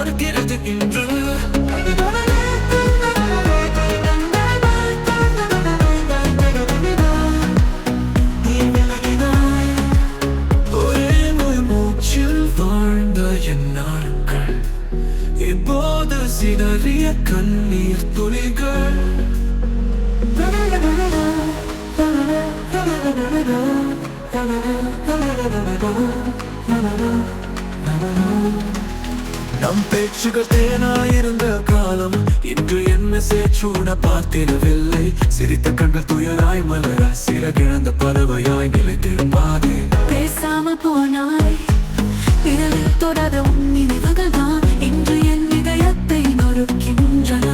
மாறுகிறது இன்று இப்போது சிதறிய கண்ணீர் துளிகள் Na na na na na na na na na na na na நம் பேச்சுகள் தேனாயிருந்த காலம். இன்று என்ன சேச்சூட பார்த்திடவில்லை. சிரித்த கண்கள் துயராய் மலர சிறகிழந்த பறவையாய் நிலைத்திருப்பாதே. பேசாம போனாய். இரவில் தொடர உன் நினைவுகள் தான் இன்று என் இதயத்தை நொறுக்கின்றன.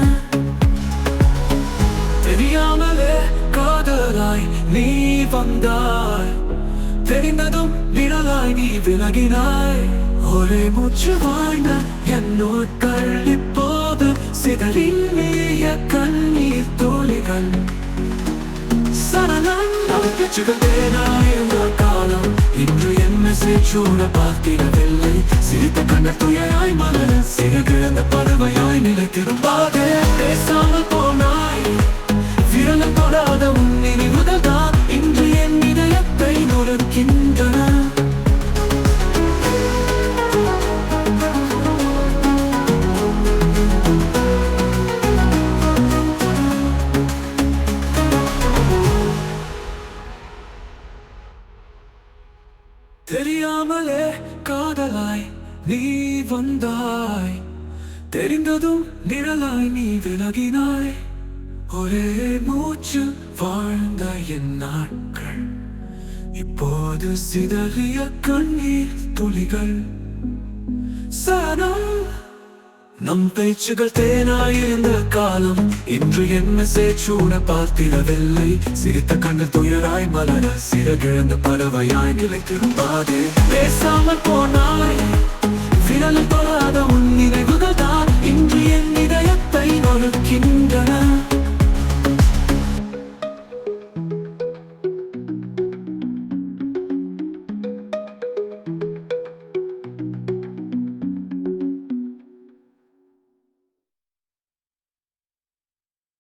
தெரியாமலே காதலாய் நீ வந்தாய். தெரிந்ததும் நிழலாய் நீ விலகினாய். ஒரே மூச்சு வாழ்ந்த என்னோர் இப்போது சிதறின் நீய கண்ணீர் தோழிகள் சரணம் தேனாயிருந்த காலம். இன்று என்ன சேச்சூட பார்த்திடவில்லை சிரித்த கண்ண துயர் தெரியாமலே காதலாய் நீ வந்தாய். தெரிந்ததும் நிழலாய் நீ விலகினாய். ஒரே மூச்சு வாழ்ந்த என் நாட்கள். இப்போது சிதறிய கண்ணீர் துளிகள். சனம் நம் பேச்சுகள் தேனாயிருந்த காலம். இன்று என்ன சேச்சூட பார்த்திடவில்லை. சிரித்த கண்ணு துயராய் மலர சிறகிழந்த பறவையாய் நிலைத்திருப்பாதே. பேசாமல் போனாய் விரல் படாத